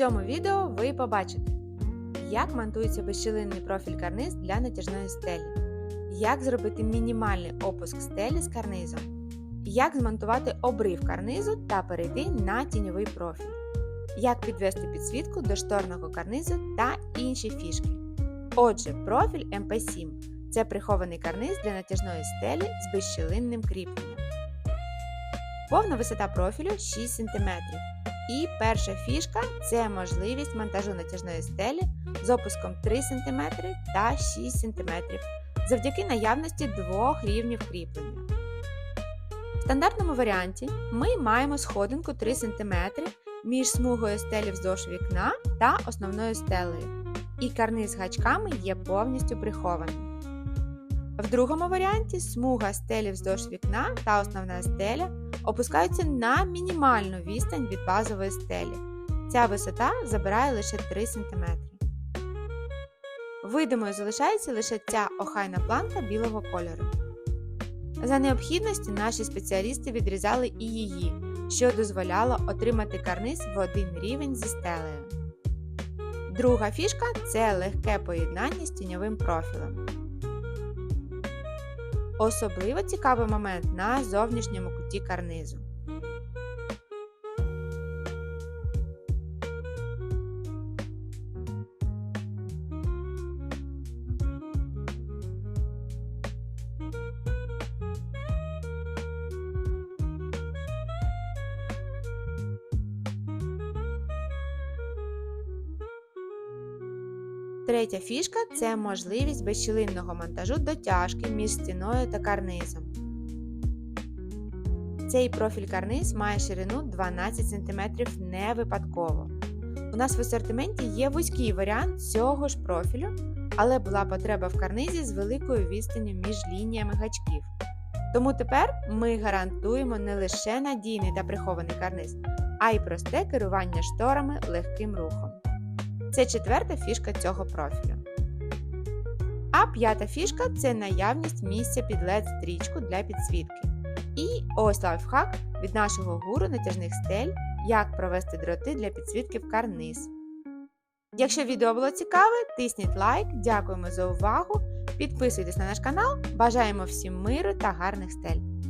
цьому відео ви побачите, як монтується безщілинний профіль карниз для натяжної стелі, як зробити мінімальний опуск стелі з карнизом, як змонтувати обрив карнизу та перейти на тіньовий профіль, як підвести підсвітку до шторного карнизу та інші фішки. Отже, профіль MP7 це прихований карниз для натяжної стелі з безщілинним кріпленням. Повна висота профілю 6 см. І перша фішка це можливість монтажу натяжної стелі з опуском 3 см та 6 см завдяки наявності двох рівнів кріплення. В стандартному варіанті ми маємо сходинку 3 см між смугою стелі вздовж вікна та основною стелею, і карниз гачками є повністю прихованим. В другому варіанті смуга стелі вздовж вікна та основна стеля опускаються на мінімальну відстань від базової стелі. Ця висота забирає лише 3 см. Видимою залишається лише ця охайна планка білого кольору. За необхідності наші спеціалісти відрізали і її, що дозволяло отримати карниз в один рівень зі стелею. Друга фішка це легке поєднання з тіньовим профілем. Особливо цікавий момент на зовнішньому куті карнизу. Третя фішка це можливість безщілинного монтажу дотяжки між стіною та карнизом. Цей профіль карниз має ширину 12 см не випадково. У нас в асортименті є вузький варіант цього ж профілю, але була потреба в карнизі з великою відстанню між лініями гачків. Тому тепер ми гарантуємо не лише надійний та прихований карниз, а й просте керування шторами легким рухом. Це четверта фішка цього профілю. А п'ята фішка це наявність місця під led стрічку для підсвітки. І ось лайфхак від нашого гуру натяжних стель, як провести дроти для підсвітки в карниз. Якщо відео було цікаве, тисніть лайк, дякуємо за увагу, підписуйтесь на наш канал, бажаємо всім миру та гарних стель!